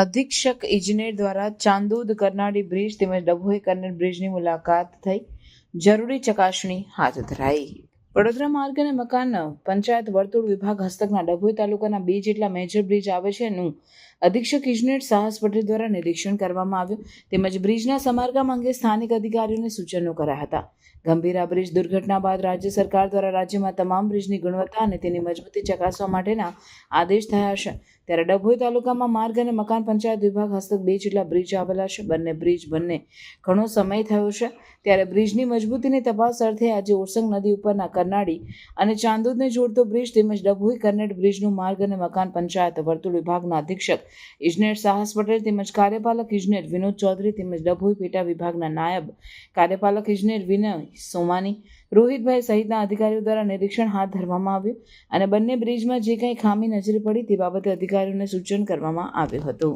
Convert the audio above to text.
અધિક્ષક ઇજનેર દ્વારા ચાંદોદ કરનાળી બ્રિજ તેમજ ડભોઈ કરનેર બ્રિજની મુલાકાત થઈ. જરૂરી ચકાસણી હાથ ધરાઈ. વડોદરા માર્ગ અને મકાન, પંચાયત વર્તુળ વિભાગ હસ્તકના ડભોઈ તાલુકાના બે જેટલા મેજર બ્રિજ આવે છે એનું અધિક્ષક ઇજનેર સાહસ પટેલ દ્વારા નિરીક્ષણ કરવામાં આવ્યું. તેમજ બ્રિજના સમારકામ અંગે સ્થાનિક અધિકારીઓને સૂચનો કરાયા હતા. ગંભીરા બ્રિજ દુર્ઘટના બાદ રાજ્ય સરકાર દ્વારા રાજ્યમાં તમામ બ્રિજની ગુણવત્તા અને તેની મજબૂતી ચકાસવા માટેના આદેશ થયા છે. ત્યારે ડભોઈ તાલુકામાં માર્ગ અને મકાન પંચાયત વિભાગ હસ્તક બે જેટલા બ્રિજ આવેલા છે. બંને બ્રિજ બંને ઘણો સમય થયો છે. ત્યારે બ્રિજની મજબૂતીની તપાસ અર્થે આજે ઓરસંગ નદી ઉપરના કરનાળી અને ચાંદોદને જોડતો બ્રિજ તેમજ ડભોઈ કરનેટ બ્રિજનું માર્ગ અને મકાન પંચાયત વર્તુળ વિભાગના અધિક્ષક ઇજનેર સાહસ પટેલ તેમજ કાર્યપાલક ઇજનેર વિનોદ ચૌધરી તેમજ ડભોઈ પેટા વિભાગના નાયબ કાર્યપાલક ઇજનેર વિનય સોમાની રોહિતભાઈ સહિતના અધિકારીઓ દ્વારા નિરીક્ષણ હાથ ધરવામાં આવ્યું અને બંને બ્રિજમાં જે કંઈ ખામી નજરે પડી તે બાબતે અધિકારીઓને સૂચન કરવામાં આવ્યું હતું.